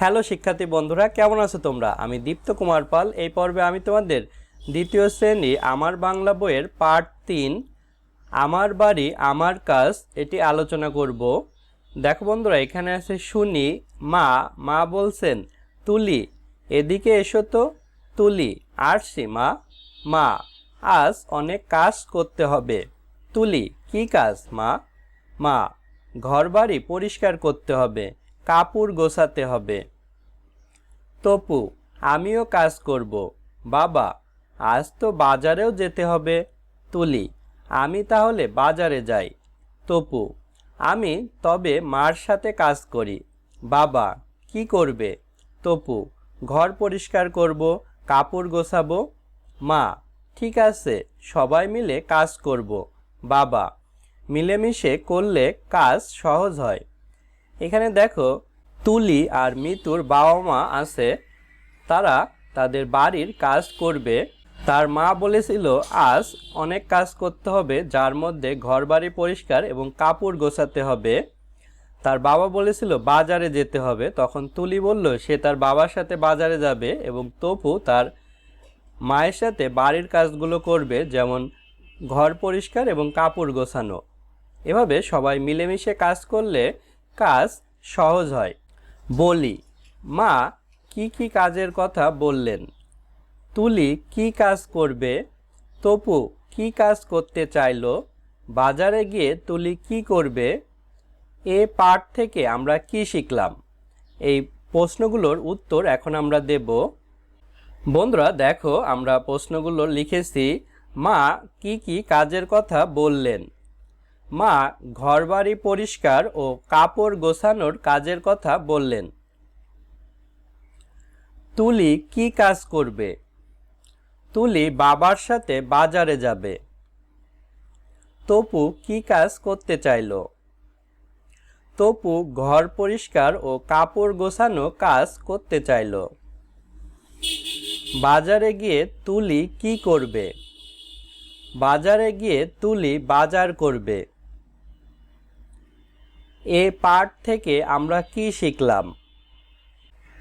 Hello শিক্ষার্থী বন্ধুরা, কেমন আছো তোমরা? আমি দীপ্ত কুমার পাল। এই পর্বে আমি তোমাদের দ্বিতীয় শ্রেণি আমার বাংলা বইয়ের পার্ট তিন, আমার বাড়ি, আমার কাজ, এটি আলোচনা করব। দেখো বন্ধুরা, এখানে আছে শুনি, মা মা বলছেন, তুলি। এদিকে এসো তো, তুলি। আসছি মা মা, আজ অনেক কাজ করতে হবে। তুলি, কি কাজ মা? মা, ঘরবাড়ি পরিষ্কার করতে হবে। কাপড় গোছাতে হবে। তপু, আমিও কাজ করব। বাবা, আজ তো বাজারেও যেতে হবে। তুলি, আমি তাহলে বাজারে যাই। তপু, আমি তবে মার সাথে কাজ করি। বাবা, কি করবে? তপু, ঘর পরিষ্কার করব, কাপড় গোছাবো? মা, ঠিক আছে, সবাই মিলে কাজ করব। বাবা, মিলেমিশে করলে কাজ সহজ হয়। এখানে দেখো, তুলি আর মিতুর বাবা মা আছে। তারা তাদের বাড়ির কাজ করবে। তার মা বলেছিল, আজ অনেক কাজ করতে হবে, যার মধ্যে ঘরবাড়ি পরিষ্কার এবং কাপড় গোছাতে হবে। তার বাবা বলেছিল, বাজারে যেতে হবে। তখন তুলি বলল, সে তার বাবার সাথে বাজারে যাবে এবং তপু তার মায়ের সাথে বাড়ির কাজগুলো করবে, যেমন ঘর পরিষ্কার এবং কাপড় গোছানো। এভাবে সবাই মিলেমিশে কাজ করলে কাজ সহজ হয়। বলি, মা, কি কি কাজের কথা বললেন? তুলি, কি কাজ করবে? তপু, কি কাজ করতে চাইলো? বাজারে গিয়ে তুলি কি করবে? এ পাঠ থেকে আমরা কি শিখলাম? এই প্রশ্নগুলোর উত্তর এখন আমরা দেব। বন্ধুরা, দেখো, আমরা প্রশ্নগুলো লিখেছি। মা, কি কি কাজের কথা বললেন? মা ঘরবাড়ি পরিষ্কার ও কাপড় গোছানোর কাজের কথা বললেন। তুলি কি কাজ করবে? তুলি বাবার সাথে বাজারে যাবে। তপু কি কাজ করতে চাইল? তপু ঘর পরিষ্কার ও কাপড় গোছানো কাজ করতে চাইল। বাজারে গিয়ে তুলি কি করবে? বাজারে গিয়ে তুলি বাজার করবে। এ পাঠ থেকে আমরা কি শিখলাম?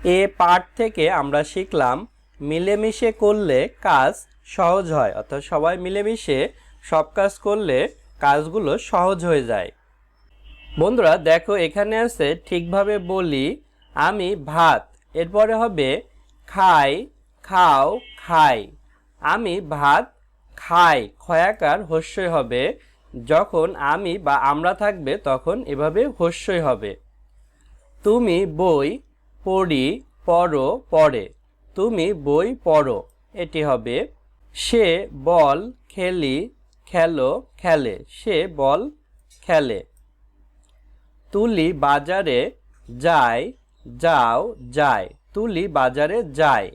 এ পাঠ থেকে আমরা শিখলাম, মিলেমিশে করলে কাজ সহজ হয়। অর্থাৎ সবাই মিলেমিশে সব কাজ করলে কাজগুলো সহজ হয়ে যায়। বন্ধুরা, দেখো এখানে আছে, ঠিকভাবে বলি, আমি ভাত, এরপরে হবে, খাই, খাও, খাই। আমি ভাত, খাই ক্ষয়াকার হস্যই হবে। যখন আমি বা আমরা থাকবে তখন এভাবে হস্যই হবে। তুমি বই পড়ি পড়ো, পড়ে। তুমি বই পড়ো, এটি হবে। সে বল খেলি, খেলো, খেলে। সে বল খেলে। তুলি বাজারে যায়, যাও, যায়। তুলি বাজারে যায়।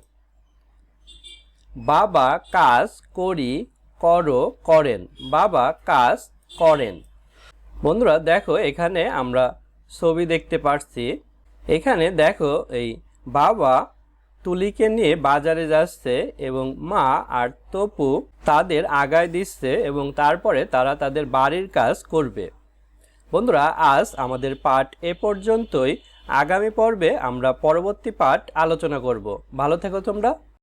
বাবা কাজ করি করো, করেন। বাবা কাজ করেন। বন্ধুরা, দেখো, এখানে আমরা ছবি দেখতে পাচ্ছি এখানে দেখো, এই বাবা তুলিকে নিয়ে বাজারে যাচ্ছে এবং মা আর তপু তাদের আগায় দিচ্ছে এবং তারপরে তারা তাদের বাড়ির কাজ করবে। বন্ধুরা, আজ আমাদের পাঠ এ পর্যন্তই। আগামী পর্বে আমরা পরবর্তী পাঠ আলোচনা করব। ভালো থেকো তোমরা।